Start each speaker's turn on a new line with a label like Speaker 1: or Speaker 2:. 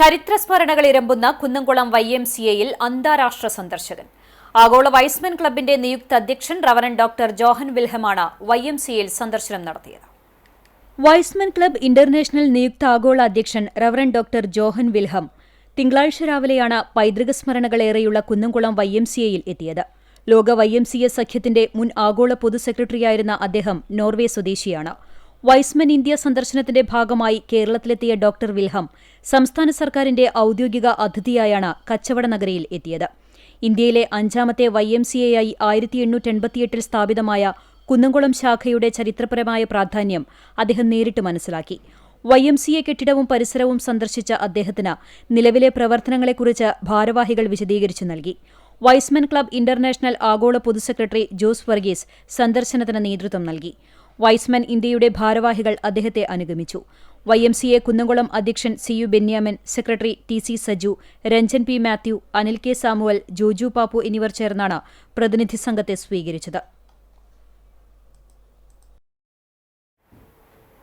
Speaker 1: ചരിത്രസ്മരണകൾ ഇരമ്പുന്ന Kunnamkulam Y M C എയിൽ അന്താരാഷ്ട്ര സന്ദർശകൻ. ആഗോള വൈസ്മെൻ ക്ലബിന്റെ നിയുക്ത അധ്യക്ഷൻ റവറൻ ഡോക്ടർ ജോഹൻ വിൽഹമാണ് വൈ എം സി എയിൽ സന്ദർശനം നടത്തിയത്.
Speaker 2: വൈസ്മൻ ക്ലബ് ഇന്റർനാഷണൽ നിയുക്ത ആഗോള അധ്യക്ഷൻ റവറൻ ഡോക്ടർ ജോഹൻ വിൽഹം തിങ്കളാഴ്ച രാവിലെയാണ് പൈതൃക സ്മരണകളേറെയുള്ള കുന്നംകുളം വൈ എം സി എയിൽ എത്തിയത്. ലോക വൈ എം സി എ സഖ്യത്തിന്റെ മുൻ ആഗോള പൊതു സെക്രട്ടറിയായിരുന്ന അദ്ദേഹം നോർവേ സ്വദേശിയാണ്. വൈസ്മൻ ഇന്ത്യ സന്ദർശനത്തിന്റെ ഭാഗമായി കേരളത്തിലെത്തിയ ഡോക്ടർ വിൽഹം സംസ്ഥാന സർക്കാരിന്റെ ഔദ്യോഗിക അതിഥിയായാണ് കച്ചവട നഗരിയിൽ എത്തിയത്. ഇന്ത്യയിലെ അഞ്ചാമത്തെ വൈ എം സി എയായി ആയി ആയിരത്തി എണ്ണൂറ്റി എൺപത്തിയെട്ടിൽ സ്ഥാപിതമായ കുന്നംകുളം ശാഖയുടെ ചരിത്രപരമായ പ്രാധാന്യം അദ്ദേഹം നേരിട്ട് മനസ്സിലാക്കി. വൈ എം സി എ കെട്ടിടവും പരിസരവും സന്ദർശിച്ച അദ്ദേഹത്തിന് നിലവിലെ പ്രവർത്തനങ്ങളെക്കുറിച്ച് ഭാരവാഹികൾ വിശദീകരിച്ചു നൽകി. വൈസ്മൻ ക്ലബ് ഇന്റർനാഷണൽ ആഗോള പൊതുസെക്രട്ടറി ജോസ് വർഗീസ് സന്ദർശനത്തിന് നേതൃത്വം നൽകി. വൈസ്മൻ ഇന്ത്യയുടെ ഭാരവാഹികൾ അദ്ദേഹത്തെ അനുഗമിച്ചു. Y M C A Kunnamkulam അധ്യക്ഷൻ C U Benyamin secretary T C Saju Ranjan P Mathew Anil K Samuel Joju Pappu എന്നിവർ ചേർന്നാണ് പ്രതിനിധി സംഘത്തെ സ്വീകരിച്ചത്.